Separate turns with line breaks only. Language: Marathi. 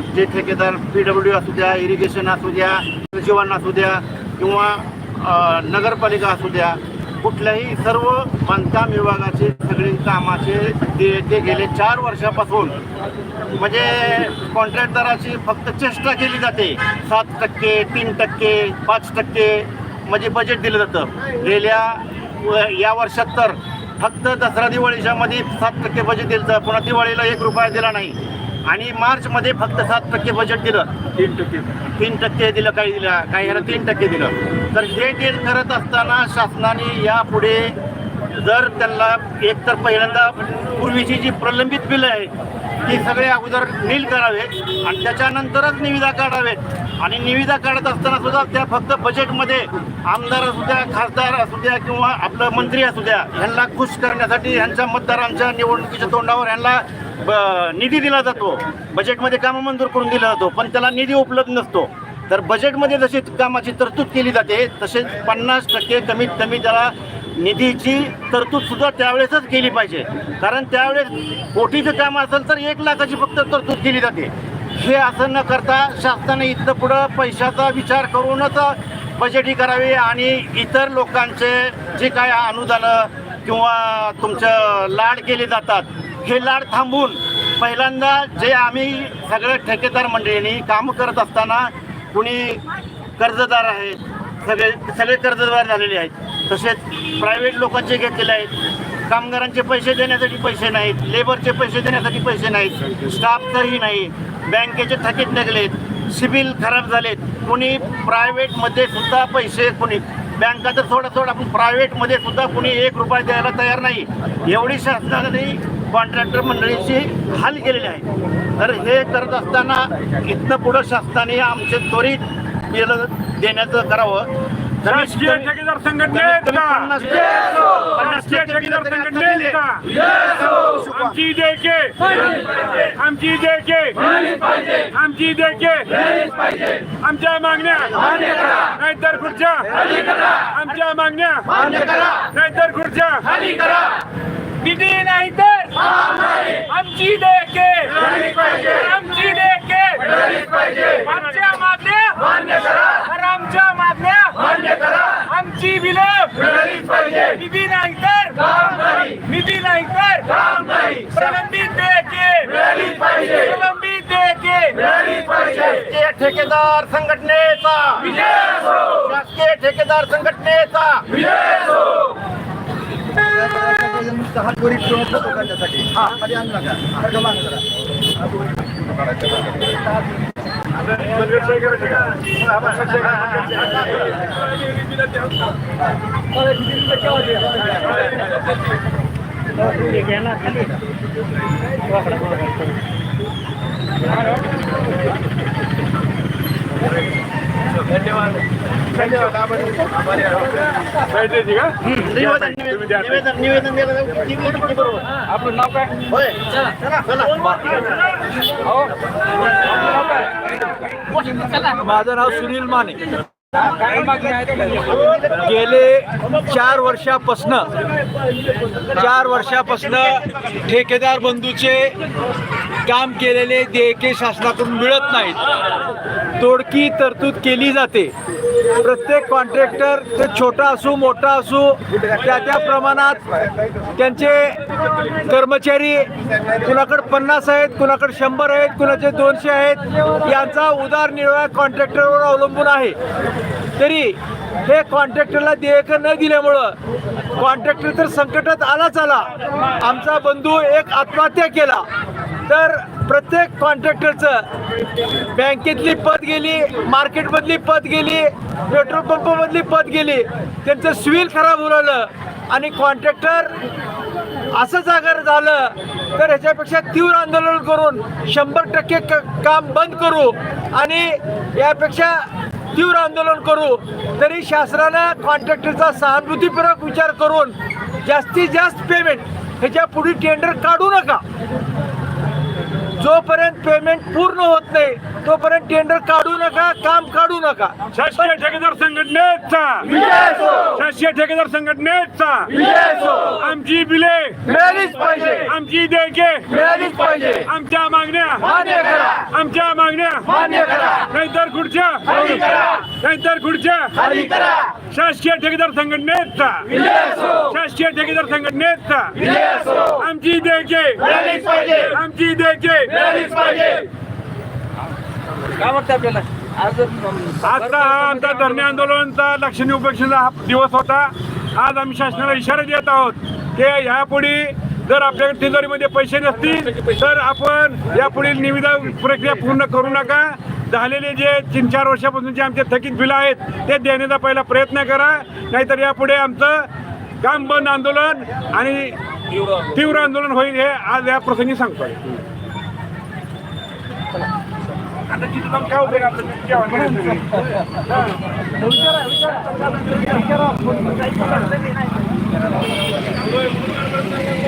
जे ठेकेदार पी डब्ल्यू असू द्या इरिगेशन असू द्या सचिवांना असू द्या किंवा नगरपालिका असू द्या कुठल्याही सर्व बांधकाम विभागाचे सगळे कामाचे ते ते गेले चार वर्षापासून. म्हणजे कॉन्ट्रॅक्टदाराची फक्त चेष्टा केली जाते. सात टक्के तीन टक्के पाच टक्के म्हणजे बजेट दिलं जातं. गेल्या व- या वर्षात तर फक्त दसरा दिवाळीच्या मध्ये सात टक्के बजेट दिलं जातं. पुन्हा दिवाळीला एक रुपया दिला नाही. आणि मार्चमध्ये फक्त सात टक्के बजेट दिलं. तीन टक्के. तीन टक्के दिलं काही दिलं काही ह्याला तीन टक्के दिलं. तर हे डील करत असताना शासनाने यापुढे जर त्यांना एक तर पहिल्यांदा पूर्वीची जी प्रलंबित बिलं आहेत ती सगळे अगोदर नील करावेत आणि त्याच्यानंतरच निविदा काढावेत. आणि निविदा काढत असताना सुद्धा त्या फक्त बजेटमध्ये आमदार असू द्या खासदार असू द्या किंवा आपलं मंत्री असू द्या ह्यांना खुश करण्यासाठी ह्यांच्या मतदारांच्या निवडणुकीच्या तोंडावर ह्यांना ब- निधी दिला जातो. बजेटमध्ये कामं मंजूर करून दिला जातो पण त्याला निधी उपलब्ध नसतो. तर बजेटमध्ये जशी कामाची तरतूद केली जाते तसेच पन्नास टक्के कमीत कमी त्याला निधीची तरतूद सुद्धा त्यावेळेसच केली पाहिजे. कारण त्यावेळेस कोटीचं काम असेल तर एक लाखाची फक्त तरतूद केली जाते. हे असं न करता शासनाने इथं पुढं पैशाचा विचार करूनच बजेटी करावी आणि इतर लोकांचे जे काय अनुदानं किंवा तुमचं लाड केले जातात हे लाड थांबून पहिल्यांदा जे आम्ही सगळ्या ठेकेदार मंडळींनी काम करत असताना कुणी कर्जदार आहेत सगळे सगळे कर्जदार झालेले आहेत. तसेच प्रायव्हेट लोकांचे घेतलेले आहेत. कामगारांचे पैसे देण्यासाठी पैसे नाहीत लेबरचे पैसे देण्यासाठी पैसे नाहीत स्टाफचंही नाही. बँकेचे थकीत निघलेत सिबिल खराब झालेत. कोणी प्रायव्हेटमध्ये सुद्धा पैसे कोणी बँका तर थोडं थोडं आपण प्रायव्हेटमध्ये सुद्धा कोणी एक रुपया द्यायला तयार नाही. एवढी शासनाने कॉन्ट्रॅक्टर मंडळीची हाल केलेली आहे तर हे करत असताना इथनं पुढं शासनाने आमचे त्वरित बिल देण्याचं करावं.
राष्ट्रीय ठेकेदार ठेकेदार संघटनेचा आमची देके आमची देके आमची देके आमच्या मागण्या. नाहीतर खुर्च्या. आमच्या मागण्या. नाहीतर खुर्च्या.
निधी नाही तर आमची देके. आमची देके. आमच्या मागण्या. तर आमच्या मागण्या. आमची बिलं निधी नाही तर. निधी नाही तर. प्रलंबित देके. प्रलंबित देके.
पाहिजे ठेकेदार संघटनेचा. शासकीय ठेकेदार संघटनेचा.
पाहिजे का
निवेदन निवेदन निवेदन द्यायला जाऊ. ती गोष्ट किती बरोबर
आपलं नाव काय
होय
माझं नाव सुनील माने गेले चार वर्षापासनं चार वर्षापासनं ठेकेदार बंधूचे काम केलेले देयके शासनाकडून मिळत नाहीत. तोडकी तरतूद केली जाते. प्रत्येक कॉन्ट्रॅक्टर ते छोटा असू मोठा असू त्या त्या प्रमाणात त्यांचे कर्मचारी कुणाकडे पन्नास आहेत कुणाकडे शंभर आहेत कुणाचे दोनशे आहेत यांचा उदारनिर्वाह कॉन्ट्रॅक्टरवर अवलंबून आहे. तरी हे कॉन्ट्रॅक्टरला देयकं न दिल्यामुळं कॉन्ट्रॅक्टर तर संकटात आलाच आला. आमचा बंधू एक आत्महत्या केला. तर प्रत्येक कॉन्ट्रॅक्टरचं बँकेतली पद गेली मार्केटमधली पद गेली पेट्रोल पंपमधली पद गेली त्यांचं सिव्हिल खराब उरवलं आणि कॉन्ट्रॅक्टर असं जागर झालं तर ह्याच्यापेक्षा तीव्र आंदोलन करून शंभर टक्के क- काम बंद करू आणि यापेक्षा तीव्र आंदोलन करू. तरी शासनानं कॉन्ट्रॅक्टरचा सहानुभूतीपूर्वक विचार करून जास्तीत जास्त पेमेंट ह्याच्या पुढे टेंडर काढू नका. जोपर्यंत पेमेंट पूर्ण होत नाही तोपर्यंत टेंडर काढू नका काम काढू नका.
शासकीय ठेकेदार संघटनेचा. शासकीय ठेकेदार संघटनेचा. आमची बिले
मिळालीच पाहिजे.
आमची देयके
मिळालीच पाहिजे.
आमच्या मागण्या
मान्य करा.
आमच्या मागण्या
मान्य करा.
नाहीतर खुर्च्या. नाहीतर खुर्च्या. शासकीय ठेकेदार संघटनेचा. शासकीय ठेकेदार संघटनेचा. आमची देके
मिळालीच पाहिजे
आमची देके
मिळालीच पाहिजे
काय वाटतं आपल्याला? आज
आता हा आमचा धरणे आंदोलनाचा लक्षणीय उपेक्षेचा हा दिवस होता. आज आम्ही शासनाला इशारा देत आहोत की यापुढे जर आपल्याकडे तिजोरीमध्ये पैसे नसतील तर आपण यापुढील निविदा प्रक्रिया पूर्ण करू नका. झालेले जे तीन चार वर्षापासूनचे आमचे थकीत बिलं आहेत ते देण्याचा पहिला प्रयत्न करा. नाहीतर यापुढे आमचं काम बंद आंदोलन आणि तीव्र आंदोलन होईल हे आज या प्रसंगी सांगतोय. आता तिथं जाऊन काय उपयोग आपलं? जेवण करायचं.